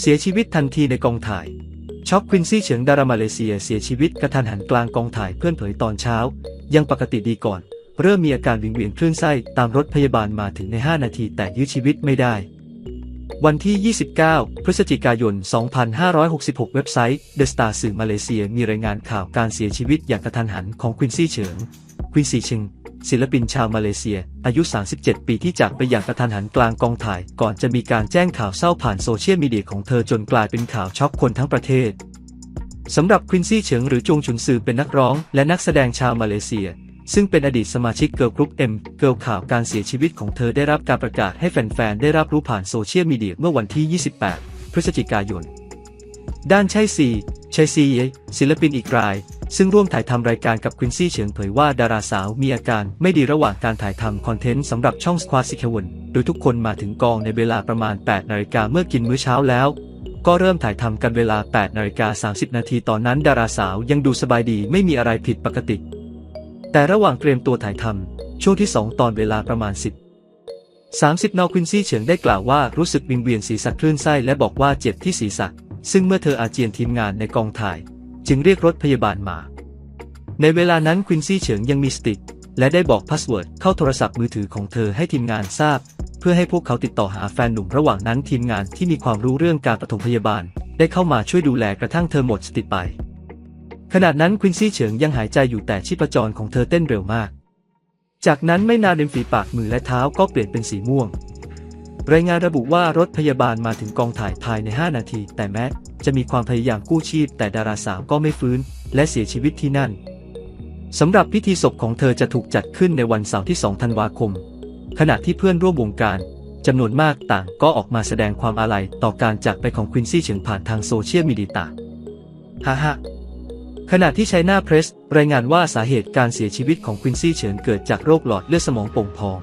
เสียชีวิตทันทีในกองถ่าย ช็อกควินซี่เฉิงดารามาเลเซียเสียชีวิตกระทันหันกลางกองถ่ายเพื่อนเผยตอนเช้า ยังปกติดีก่อน เริ่มมีอาการวิงเวียนคลื่นไส้ตามรถพยาบาลมาถึงใน 5 นาทีแต่ยื้อชีวิตไม่ได้ วันที่ 29 พฤศจิกายน 2566 เว็บไซต์ The Star สื่อมาเลเซียมีรายงานข่าวการเสียชีวิตอย่างกระทันหันของควินซี่เฉิงควินซี่เฉิง ศิลปินชาวมาเลเซีย อายุ 37 ปีที่จากไปอย่างกระทันหันกลางกองถ่าย ก่อนจะมีการแจ้งข่าวเศร้าผ่านโซเชียลมีเดียของเธอจนกลายเป็นข่าวช็อกคนทั้งประเทศสำหรับควินซี่เฉิงหรือจงชุนซือเป็นนักร้อง และนักแสดงชาวมาเลเซีย ซึ่งเป็นอดีตสมาชิกเกิร์ลกรุ๊ปเอ็มเกิร์ลข่าวการเสียชีวิตของเธอได้รับการประกาศให้แฟนๆได้รับรู้ผ่านโซเชียลมีเดียเมื่อวันที่ 28 พฤศจิกายน ด้านชัยซีชัยซีเยศิลปินอีกราย ซึ่งร่วมถ่ายทำรายการกับควินซี่เฉิงเผยว่าดาราสาวมีอาการไม่ดีระหว่างการถ่ายทำคอนเทนต์สำหรับช่องสควอซิเควนโดยทุกคนมาถึงกองในเวลาประมาณ 8 นาฬิกาเมื่อกินมื้อเช้าแล้ว ก็เริ่มถ่ายทำกันเวลา 8 นาฬิกา 30 นาทีตอนนั้นดาราสาวยังดูสบายดีไม่มีอะไรผิดปกติ แต่ระหว่างเตรียมตัวถ่ายทำช่วงที่ 2 ตอนเวลาประมาณ 10 30 นอควินซี่เฉิงได้กล่าวว่ารู้สึกวิงเวียนศีรษะคลื่นไส้และบอกว่าเจ็บที่ศีรษะ ซึ่งเมื่อเธออาเจียนทีมงานในกองถ่าย จึงเรียกรถพยาบาลมา ในเวลานั้นควินซี่เฉิงยังมีสติและได้บอกพาสเวิร์ดเข้าโทรศัพท์มือถือของเธอให้ทีมงานทราบ เพื่อให้พวกเขาติดต่อหาแฟนหนุ่มระหว่างนั้นทีมงานที่มีความรู้เรื่องการปฐมพยาบาล ได้เข้ามาช่วยดูแลกระทั่งเธอหมดสติไป ขณะนั้นควินซี่เฉิงยังหายใจอยู่แต่ชีพจรของเธอเต้นเร็วมาก จากนั้นไม่นานริมฝีปากมือและเท้าก็เปลี่ยนเป็นสีม่วง รายงานระบุว่ารถพยาบาลมาถึงกองถ่ายภายใน 5 นาที แต่แม้จะมีความพยายามกู้ชีพ แต่ดาราสาวก็ไม่ฟื้น และเสียชีวิตที่นั่นสำหรับพิธีศพของเธอจะถูกจัดขึ้นในวันเสาร์ที่ 2 ธันวาคม ขณะที่เพื่อนร่วมวงการจำนวนมากต่างก็ออกมาแสดงความอาลัยต่อการจากไปของควินซี่เฉิงผ่านทางโซเชียลมีเดียต่างฮ่าฮ่าขณะที่ไชน่าเพรสรายงานว่าสาเหตุการเสียชีวิตของควินซี่เฉิงเกิดจากโรคหลอดเลือดสมองโป่งพอง